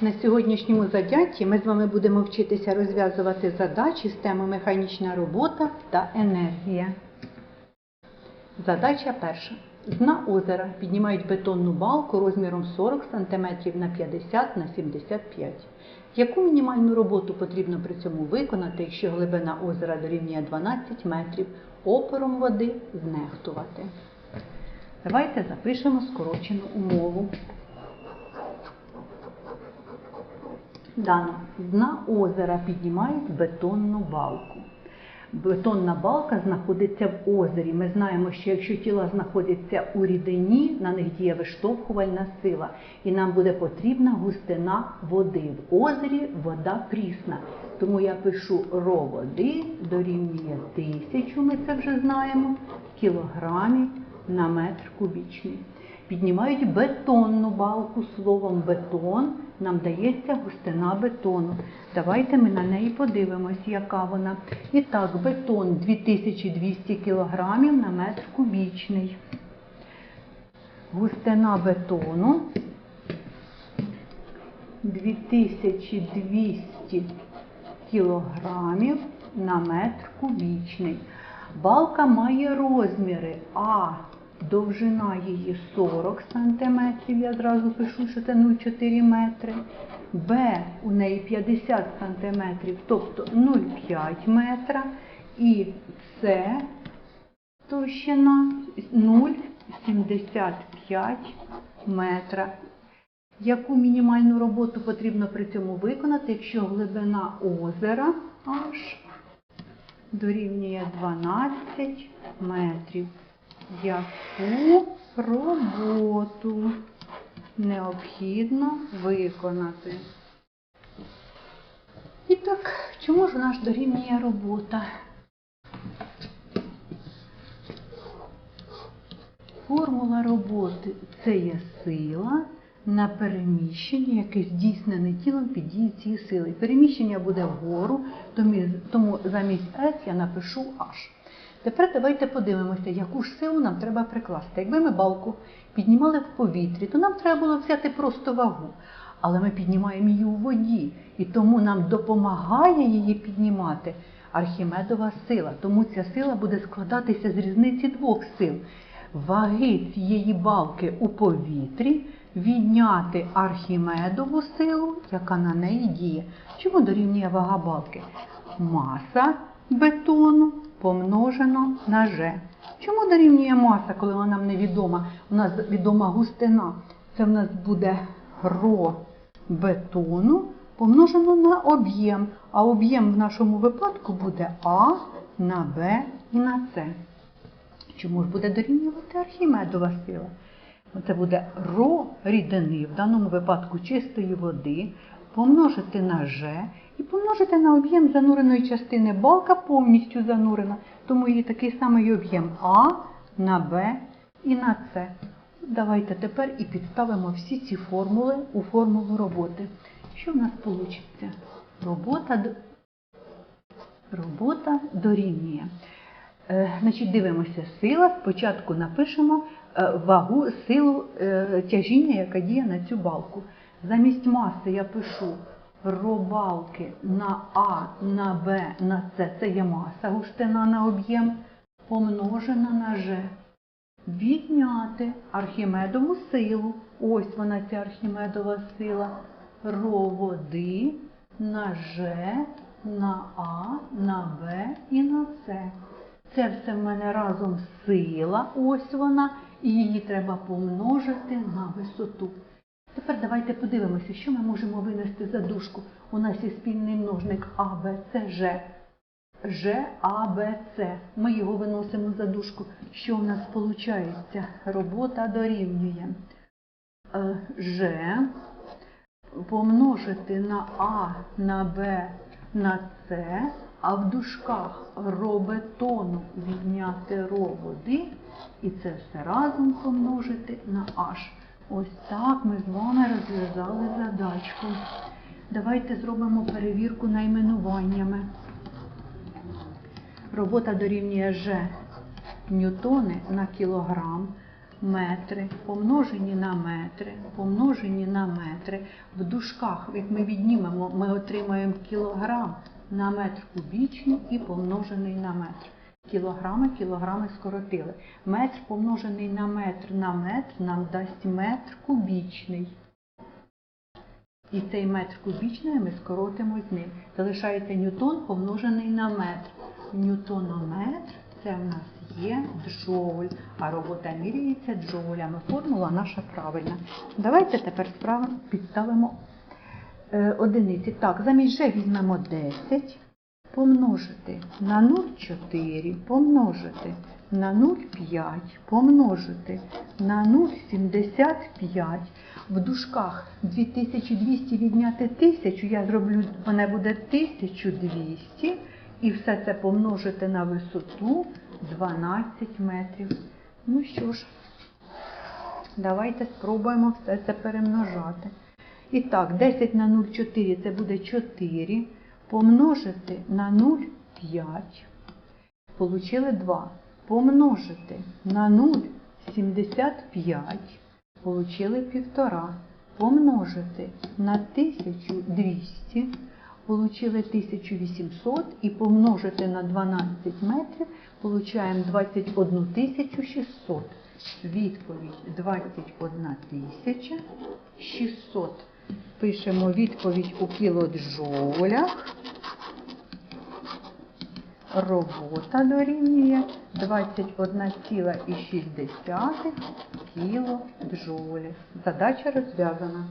На сьогоднішньому занятті ми з вами будемо вчитися розв'язувати задачі з теми механічна робота та енергія. Задача перша. З озера піднімають бетонну балку розміром 40 см на 50 на 75 Яку мінімальну роботу потрібно при цьому виконати, якщо глибина озера дорівнює 12 метрів, опором води знехтувати? Давайте запишемо скорочену умову. Дано. Дна озера піднімають бетонну балку. Бетонна балка знаходиться в озері. Ми знаємо, що якщо тіла знаходяться у рідині, на них діє виштовхувальна сила, і нам буде потрібна густина води. В озері вода прісна. Тому я пишу ро води дорівнює тисячу, ми це вже знаємо, кілограмів на метр кубічний. Піднімають бетонну балку словом бетон. Нам дається густина бетону. Давайте ми на неї подивимось, яка вона. І так, бетон 2200 кг на метр кубічний. Густина бетону 2200 кг на метр кубічний. Балка має розміри А. Довжина її 40 см, я зразу пишу, що це 0,4 метри. Б у неї 50 см, тобто 0,5 метра. І С товщина 0,75 метра. Яку мінімальну роботу потрібно при цьому виконати, якщо глибина озера аж дорівнює 12 метрів? Яку роботу необхідно виконати? І так, чому ж наш дорівнює робота? Формула роботи це є сила на переміщення, яке здійснене тілом під дією цієї сили. Переміщення буде вгору, тому- замість S я напишу H. Тепер давайте подивимося, яку ж силу нам треба прикласти. Якби ми балку піднімали в повітрі, то нам треба було взяти просто вагу. Але ми піднімаємо її у воді, і тому нам допомагає її піднімати Архімедова сила. Тому ця сила буде складатися з різниці двох сил. Ваги цієї балки у повітрі відняти Архімедову силу, яка на неї діє. Чому дорівнює вага балки? Маса бетону помножено на G. Чому дорівнює маса, коли вона нам невідома? У нас відома густина. Це в нас буде ро бетону помножено на об'єм. А об'єм в нашому випадку буде А на Б і на С. Чому ж буде дорівнювати Архімедова сила? Це буде ро рідини, в даному випадку чистої води, помножити на G і помножити на об'єм зануреної частини. Балка повністю занурена, тому її такий самий об'єм А на Б і на С. Давайте тепер і підставимо всі ці формули у формулу роботи. Що в нас вийде? Робота, робота дорівнює. Е, Значить, дивимося, сила. Спочатку напишемо е, вагу, силу е, тяжіння, яка діє на цю балку. Замість маси я пишу ро балки на А, на Б, на С. Це є маса, густина на об'єм, помножена на Ж. Відняти Архімедову силу. Ось вона ця Архімедова сила. Ро води на Ж, на А, на Б і на С. Це все в мене разом сила, ось вона, і її треба помножити на висоту. Тепер давайте подивимося, що ми можемо винести за дужку. У нас є спільний множник А, Б, С, Ж. Ж, А, Б, С. Ми його виносимо за дужку. Що у нас виходить? Робота дорівнює Е, Ж помножити на А, на Б, на С, а в дужках ро бетону відняти ро і це все разом помножити на H. Ось так ми з вами розв'язали задачку. Давайте зробимо перевірку найменуваннями. Робота дорівнює Ж ньютони на кілограм. метри, помножені на метри, помножені на метри. В дужках, як ми віднімемо, ми отримаємо кілограм на метр кубічний і помножений на метр. Кілограми, кілограми скоротили. Метр помножений на метр на метр нам дасть метр кубічний. І цей метр кубічний ми скоротимо з ним. Залишається ньютон помножений на метр. Ньютонометр це в нас є джоуль, а робота міряється джоулями. Формула наша правильна. Давайте тепер справимо, підставимо е, одиниці. Так, замість G візьмемо 10, помножити на 0,4, помножити на 0,5, помножити на 0,75. В дужках 2200 відняти 1000, я зроблю, мене буде 1200. І все це помножити на висоту 12 метрів. Ну що ж, давайте спробуємо все це перемножати. І так, 10 на 0,4 це буде 4. Помножити на 0,5. Получили 2. Помножити на 0,75. Получили 1,5. Помножити на 1200. Получили 1800 і помножити на 12 метрів, получаємо 21 600. Відповідь 21 600. Пишемо відповідь у кілоджоулях. Робота дорівнює 21,6 кілоджоулів. Задача розв'язана.